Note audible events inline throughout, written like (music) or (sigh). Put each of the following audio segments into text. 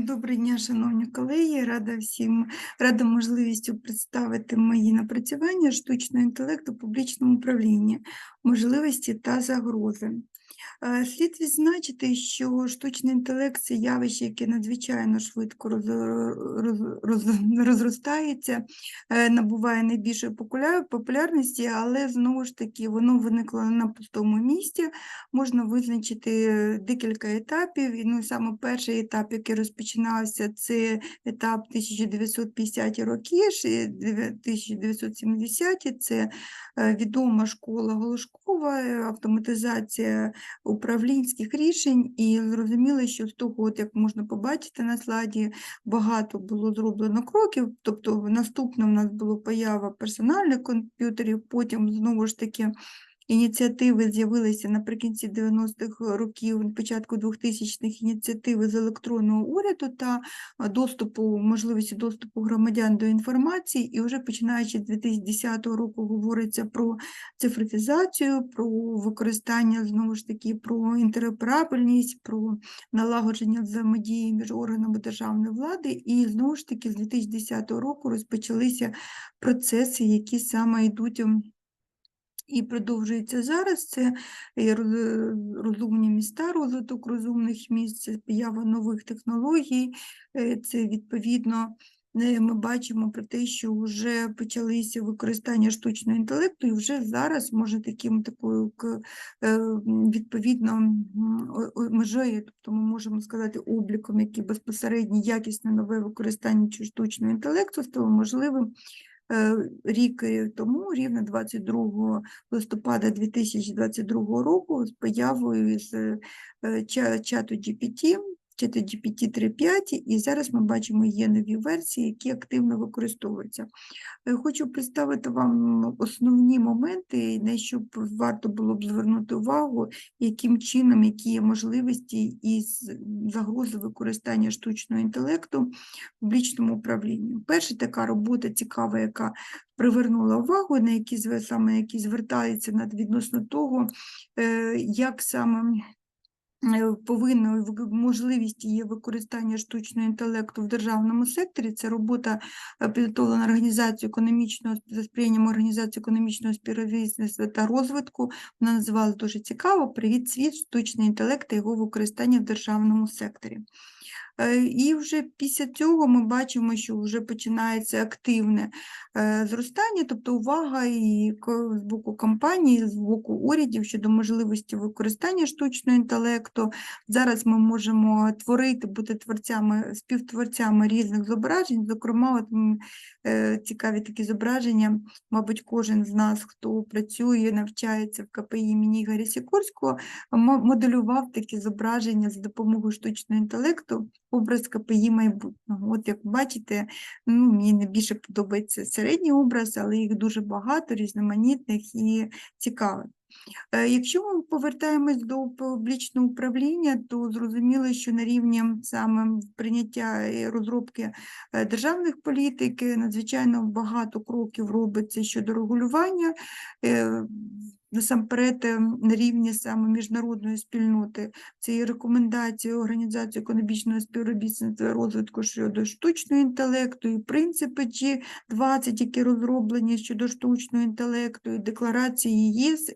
Доброго дня, шановні колеги. Рада всім рада можливістю представити мої напрацювання штучного інтелекту публічному управлінні, можливості та загрози. Е, Слід відзначити, що штучний інтелект це явище, яке надзвичайно швидко роз, роз, роз, розростається, е, набуває найбільшої популярності, але знову ж таки воно виникло на пустому місці. Можна визначити декілька етапів. І ну, саме перший етап, який розпочинався, це етап 1950 роки, ще 1970-ті, це е, відома школа Голошкова, е, автоматизація управлінських рішень, і зрозуміли, що з того, от як можна побачити на слайді, багато було зроблено кроків. Тобто, наступно в нас була поява персональних комп'ютерів, потім знову ж таки. Ініціативи з'явилися наприкінці 90-х років, початку 2000-х ініціативи з електронного уряду та доступу, можливості доступу громадян до інформації, і вже починаючи з 2010 року говориться про цифровізацію, про використання знову ж таки про інтероперабельність, про налагодження взаємодії між органами державної влади. І знову ж таки з 2010 року розпочалися процеси, які саме йдуть. І продовжується зараз. Це розумні міста, розвиток розумних міст, це поява нових технологій, е, це відповідно. е, Ми бачимо про те, що вже почалися використання штучного інтелекту, і вже зараз може таким такою е, відповідно межею, тобто ми можемо сказати обліком, який безпосередньо якісне нове використання штучного інтелекту стало можливим е, рік е, тому, рівно 22 листопада 2022 року, з появою з е, ча- чату GPT, чату GPT 3.5, і зараз ми бачимо, є нові версії, які активно використовуються. Е, Хочу представити вам основні моменти, на що варто було б звернути увагу, яким чином, які є можливості і загрози використання штучного інтелекту в публічному управлінні. Перша така робота цікава, яка привернула увагу, на які саме які звертаються відносно того, е, як саме е, повинно в- можливість є використання штучного інтелекту в державному секторі. Це робота е, підготовлена організацією економічного за сприянням організації економічного співробітництва та розвитку. Вона називала дуже цікаво Привіт, світ, штучний інтелект та його використання в державному секторі. Е, І вже після цього ми бачимо, що вже починається активне е, зростання, тобто увага і з боку компаній, з боку урядів щодо можливості використання штучного інтелекту. Зараз ми можемо творити, бути творцями, співтворцями різних зображень. Зокрема, от, е, цікаві такі зображення, мабуть, кожен з нас, хто працює, навчається в КПІ імені Ігоря Сікорського, моделював такі зображення за допомогою штучного інтелекту, образ КПІ майбутнього. От як бачите, ну, мені найбільше подобається середній образ, але їх дуже багато, різноманітних і цікавих. Е, Якщо ми повертаємось до публічного управління, то зрозуміло, що на рівні саме прийняття і розробки е, державних політик е, надзвичайно багато кроків робиться щодо регулювання. Насамперед е, на рівні саме міжнародної спільноти. Це і рекомендації Організації економічного співробітництва розвитку щодо штучного інтелекту, і принципи G20, які розроблені щодо штучного інтелекту, і декларації ЄС,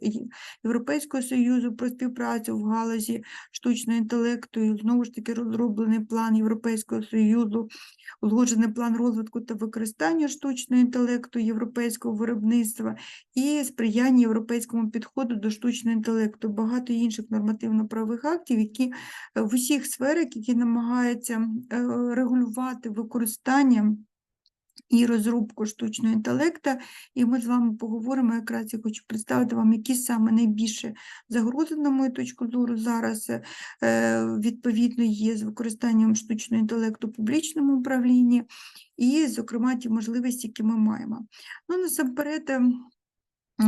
Європейського Союзу про співпрацю в галузі штучного інтелекту, і знову ж таки розроблений план Європейського Союзу, узгоджений план розвитку та використання штучного інтелекту, європейського виробництва і сприяння європейському підходу до штучного інтелекту, багато інших нормативно-правових актів, які е, в усіх сферах, які намагаються е, регулювати використання і розробку штучного інтелекту, і ми з вами поговоримо. Якраз я хочу представити вам, які саме найбільше загрози, на мою точку зору, зараз е, відповідно є з використанням штучного інтелекту в публічному управлінні, і, зокрема, ті можливості, які ми маємо. Ну, насамперед, ем,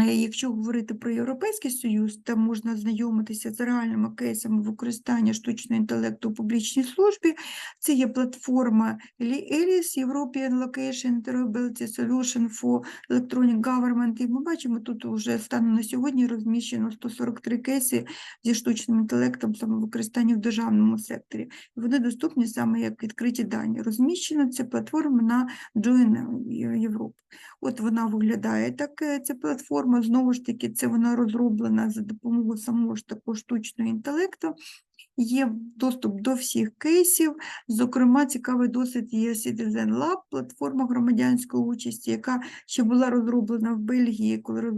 Якщо говорити про Європейський Союз, там можна знайомитися з реальними кейсами використання штучного інтелекту у публічній службі. Це є платформа ELIS, European Location Interoperability Solution for Electronic Government. І ми бачимо, тут вже станом на сьогодні розміщено 143 кейси зі штучним інтелектом саме використання в державному секторі. Вони доступні саме як відкриті дані. Розміщена ця платформа на Join Europe. От вона виглядає так, е, ця платформа. Знову ж таки, це вона розроблена за допомогою самого ж такого штучного інтелекту. Є доступ до всіх кейсів. Зокрема, цікавий досвід є Citizen Lab, платформа громадянської участі, яка ще була розроблена в Бельгії, коли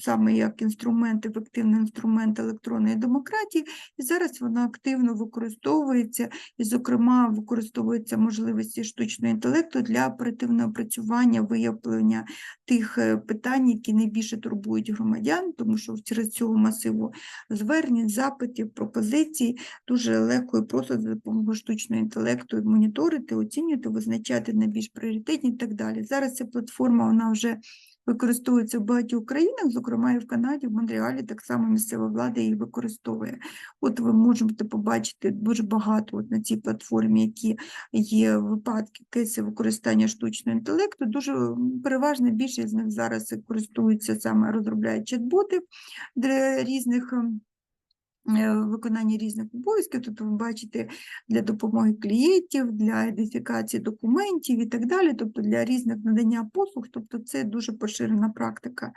саме як інструмент, ефективний інструмент електронної демократії. І зараз вона активно використовується, і, зокрема, використовуються можливості штучного інтелекту для оперативного опрацювання, виявлення тих е, питань, які найбільше турбують громадян, тому що через цього масиву звернень, запитів, пропозицій дуже легко і просто за допомогою штучного інтелекту моніторити, оцінювати, визначати найбільш пріоритетні і так далі. Зараз ця платформа вона вже використовується в багатьох країнах, зокрема і в Канаді, в Монреалі так само місцева влада її використовує. От ви можете побачити дуже багато от на цій платформі, які є випадки кейси використання штучного інтелекту. Дуже м, переважна більшість з них зараз користуються саме розробляють чат-боти для різних. Е, Виконання різних обов'язків, тут ви бачите для допомоги клієнтів, для ідентифікації документів і так далі, тобто для різних надання послуг, тобто це дуже поширена практика.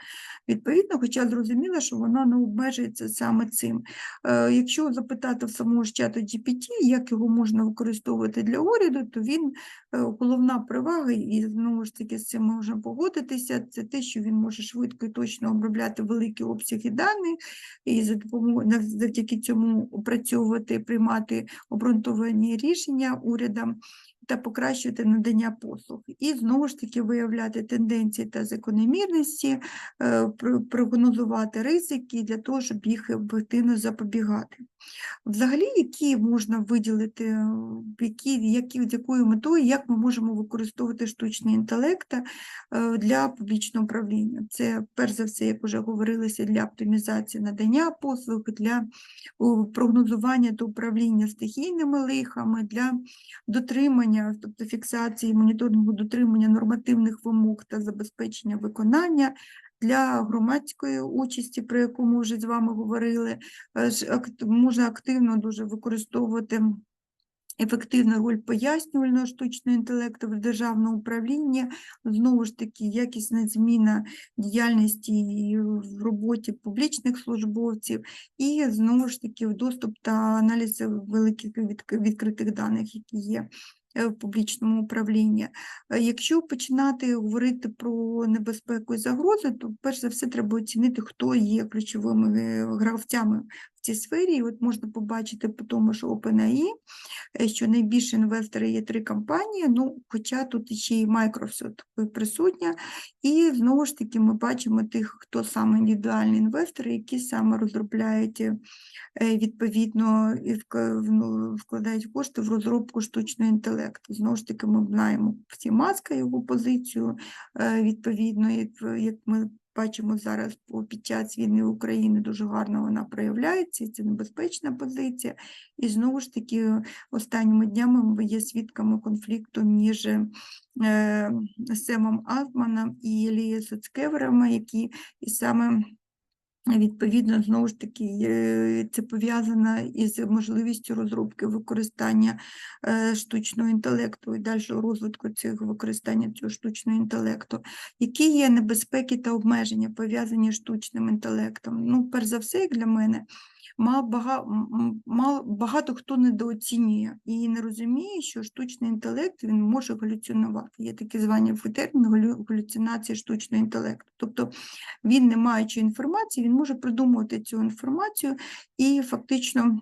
Відповідно, хоча зрозуміло, що вона не обмежується саме цим. Е, Якщо запитати в самого ж чату GPT, як його можна використовувати для уряду, то він е, головна перевага, і знову ж таки з цим можемо погодитися, це те, що він може швидко і точно обробляти великі обсяги даних, і за допомогою завдяки цьому опрацьовувати, приймати обґрунтовані рішення урядам та покращувати надання послуг. І знову ж таки виявляти тенденції та закономірності, е, прогнозувати ризики для того, щоб їх ефективно запобігати. Взагалі, які можна виділити, е, які, які, з якою метою, як ми можемо використовувати штучний інтелект е, для публічного управління? Це, перш за все, як вже говорилося, для оптимізації надання послуг, для прогнозування та управління стихійними лихами, для дотримання, тобто фіксації моніторингу дотримання нормативних вимог та забезпечення виконання. Для громадської участі, про яку ми вже з вами говорили, е, можна активно дуже використовувати ефективну роль пояснювального штучного інтелекту в державному управлінні, знову ж таки, якісна зміна діяльності в роботі публічних службовців, і знову ж таки доступ та аналіз великих відкритих даних, які є в публічному управлінні. Е, Якщо починати говорити про небезпеку і загрози, то перш за все треба оцінити, хто є ключовими е, гравцями в цій сфері. І от можна побачити по тому, що OpenAI, е, що найбільші інвестори є три компанії, ну, хоча тут ще і Microsoft присутня. І знову ж таки ми бачимо тих, хто саме індивідуальні інвестори, які саме розробляють е, відповідно і ну, вкладають кошти в розробку штучного інтелекту. Знову ж таки, ми знаємо всі маска його позицію, е, відповідно, як ми бачимо зараз під час війни України, дуже гарно вона проявляється, і це небезпечна позиція. І знову ж таки, останніми днями ми є свідками конфлікту між е, Семом Алтманом і Елією Соцкеверами, які і саме Відповідно, знову ж таки, це пов'язано із можливістю розробки використання е, штучного інтелекту і дальшого розвитку цих використання цього штучного інтелекту. Які є небезпеки та обмеження пов'язані з штучним інтелектом? Ну, перш за все, як для мене, багато хто недооцінює і не розуміє, що штучний інтелект він може галюцинувати. Є такі звані термін галюцинація штучного інтелекту. Тобто він, не маючи інформації, він може придумувати цю інформацію і фактично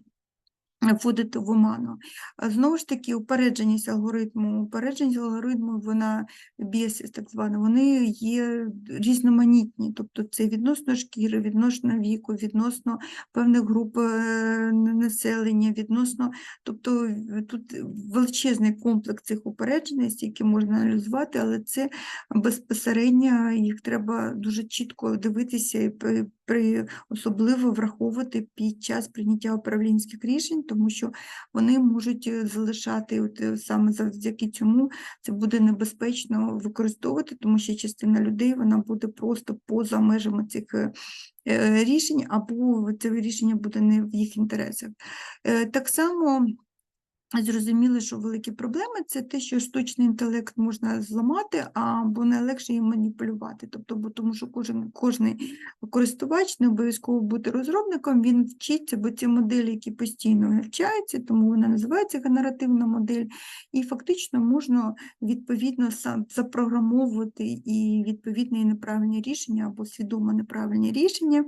вводити в оману. Знову ж таки, упередженість алгоритму, упередженість алгоритму, вона біасіс так звана, вони є різноманітні, тобто це відносно шкіри, відносно віку, відносно певних груп е, населення, відносно, тобто тут величезний комплекс цих упередженостей, які можна аналізувати, але це безпосередньо їх треба дуже чітко дивитися і при, особливо враховувати під час прийняття управлінських рішень, тому що вони можуть е, залишати от, е, саме завдяки цьому це буде небезпечно використовувати, тому що частина людей вона буде просто поза межами цих е, рішень, або це рішення буде не в їх інтересах. Так само. Зрозуміли, що великі проблеми це те, що штучний інтелект можна зламати, або найлегше їм маніпулювати. Тобто, бо тому що кожен кожний користувач не обов'язково бути розробником, він вчиться, бо ці моделі, які постійно навчаються, тому вона називається генеративна модель, і фактично можна відповідно сам запрограмовувати і відповідне неправильні рішення або свідомо неправильні рішення.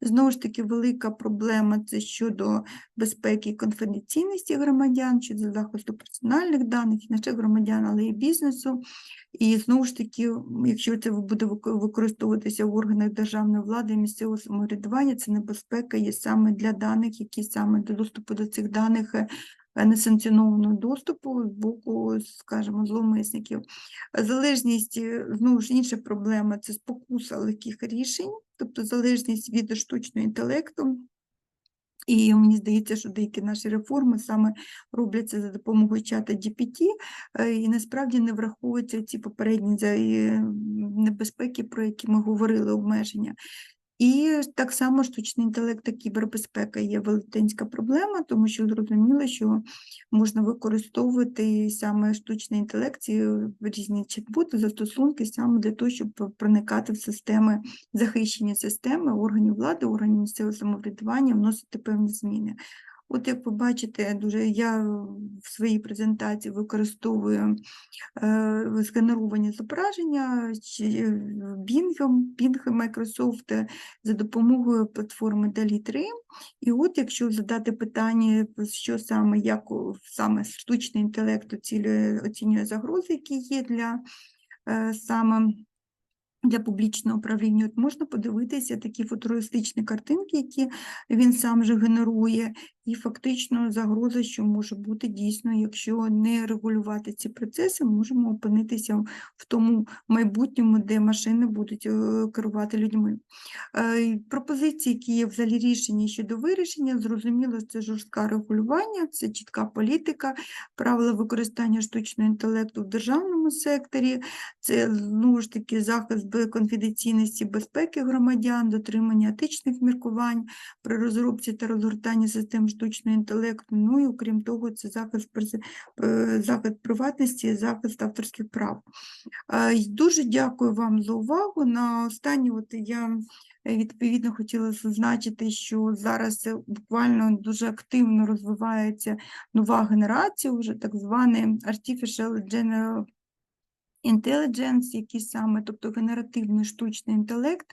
Знову ж таки, велика проблема це щодо безпеки і конфіденційності громадян, щодо захисту персональних даних, не лише громадян, але й бізнесу. І знову ж таки, якщо це буде використовуватися в органах державної влади і місцевого самоврядування, це небезпека є саме для даних, які саме до доступу до цих даних е, несанкціонованого доступу з боку, скажімо, зловмисників. Залежність, е, знову ж інша проблема це спокуса легких рішень, тобто залежність від штучного інтелекту. І мені здається, що деякі наші реформи саме робляться за допомогою чата GPT, е, і насправді не враховуються ці попередні е, небезпеки, про які ми говорили, обмеження. І так само штучний інтелект та кібербезпека є велетенська проблема, тому що зрозуміло, що можна використовувати саме штучний інтелект, ці різні чат-боти, застосунки саме для того, щоб проникати в системи захищення системи органів влади, органів місцевого самоврядування, вносити певні зміни. От як ви бачите, дуже я в своїй презентації використовую е, згенеровані зображення е, Bing, Bing Microsoft за допомогою платформи DALI 3. І от якщо задати питання, що саме, як саме штучний інтелект оцілює, оцінює загрози, які є для е, саме для публічного управління, от можна подивитися такі футуристичні картинки, які він сам же генерує, і фактично загроза, що може бути дійсно, якщо не регулювати ці процеси, можемо опинитися в тому майбутньому, де машини будуть е, керувати людьми. Е, Пропозиції, які є взагалі рішення щодо вирішення, зрозуміло, це жорстке регулювання, це чітка політика, правила використання штучного інтелекту в державному секторі, це знову ж таки захист конфіденційності безпеки громадян, дотримання етичних міркувань при розробці та розгортанні систем штучного інтелекту. Ну і окрім того, це захист, е, захист приватності, захист авторських прав. Дуже дякую вам за увагу. На останнє от я е, відповідно хотіла зазначити, що зараз буквально дуже активно розвивається нова генерація, вже так званий Artificial General Intelligence, який саме, тобто генеративний штучний інтелект,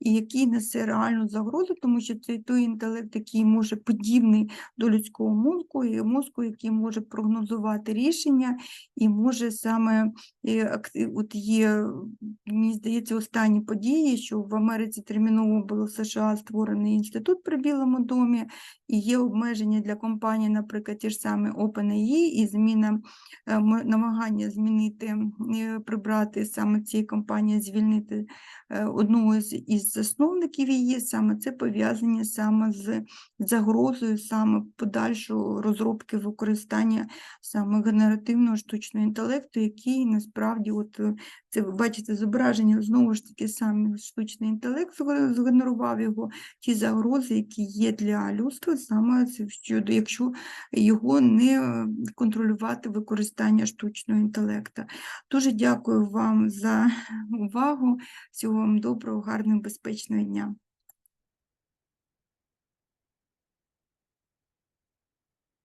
і який несе реальну загрозу, тому що це той інтелект, який може подібний до людського мозку, і мозку, який може прогнозувати рішення, і може саме е, от є, мені здається, останні події, що в Америці терміново було в США створений інститут при Білому домі, і є обмеження для компаній, наприклад, ті ж самі OpenAI, і зміна е, намагання змінити, е, прибрати саме цієї компанії, звільнити е, одного з засновників її, саме це пов'язані саме з загрозою саме подальшого розробки використання саме генеративного штучного інтелекту, який насправді, от е, це ви бачите зображення, знову ж таки, саме штучний інтелект згенерував його, ті загрози, які є для людства, саме щодо, якщо його не е, контролювати використання штучного інтелекту. Дуже дякую вам за (laughs) увагу. Всього вам доброго, гарного, безпечного дня.